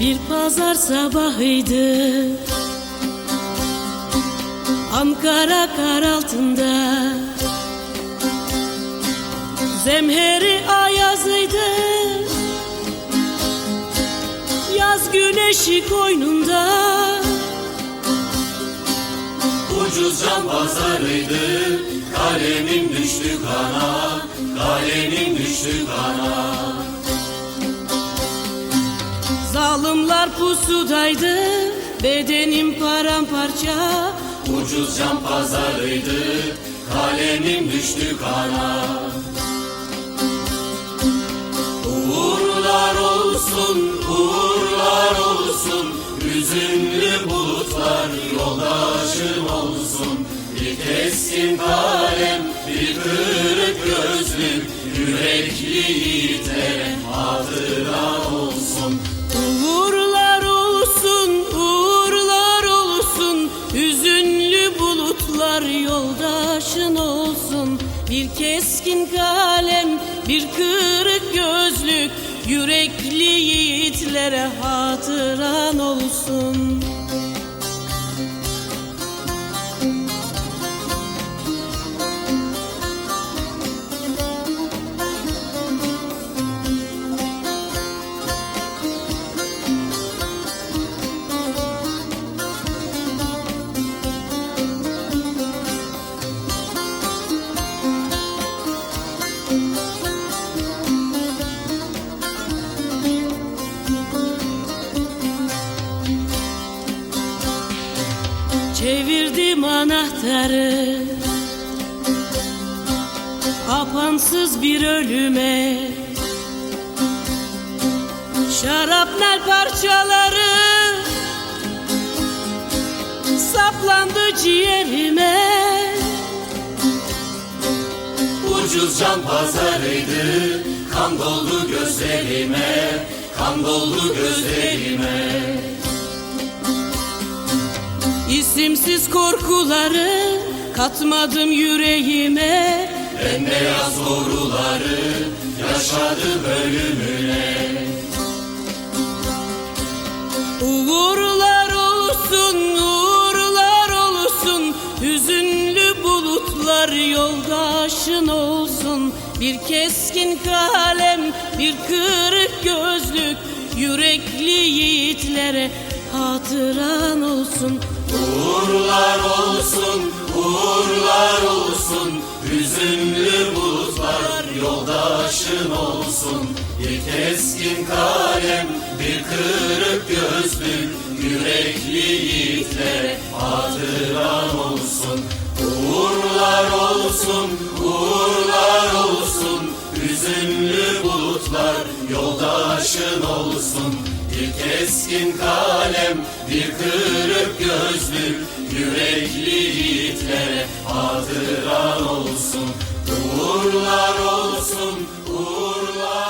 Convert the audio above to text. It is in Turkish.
Bir pazar sabahıydı. Ankara kar altında. Zemheri ayazıydı. Yaz güneşi koynunda. Ucuz can pazarıydı. Kalemim düştü kana Kalemim düştü kana Zalimler pusudaydı Bedenim paramparça. Ucuz can pazarıydı Kalemim düştü kana. Uğurlar olsun, uğurlar olsun Hüzünlü bulutlar yoldaşım olsun. Bir keskin kalem, bir kırık gözlük Yürekli yiğitlere hatıra olsun. Bir keskin kalem, bir kırık gözlük Yürekli yiğitlere hatıran olsun Çevirdim anahtarı. Apansız bir ölüme. Şarapnel parçaları. Saplandı ciğerime. Ucuz can pazarıydı Kan doldu gözlerime Kan doldu gözlerime İsimsiz korkuları Katmadım yüreğime. Bembeyaz doğruları Yaşadı bölümüne Uğurlar olsun, uğurlar olsun. Hüzünlü bulutlar yoldaşın olsun. Bir keskin kalem, bir kırık gözlük Yürekli yiğitlere hatıran olsun. Uğurlar olsun, uğurlar olsun. Hüzünlü bulutlar yoldaşın olsun. Bir keskin kalem, bir kırık gözlük Yürekli yiğitlere hatıran olsun. Uğurlar olsun, uğurlar olsun. Hüzünlü bulutlar yoldaşın olsun Bir keskin kalem, bir kırık gözlük Yürekli yiğitlere hatıran olsun Uğurlar olsun, uğurlar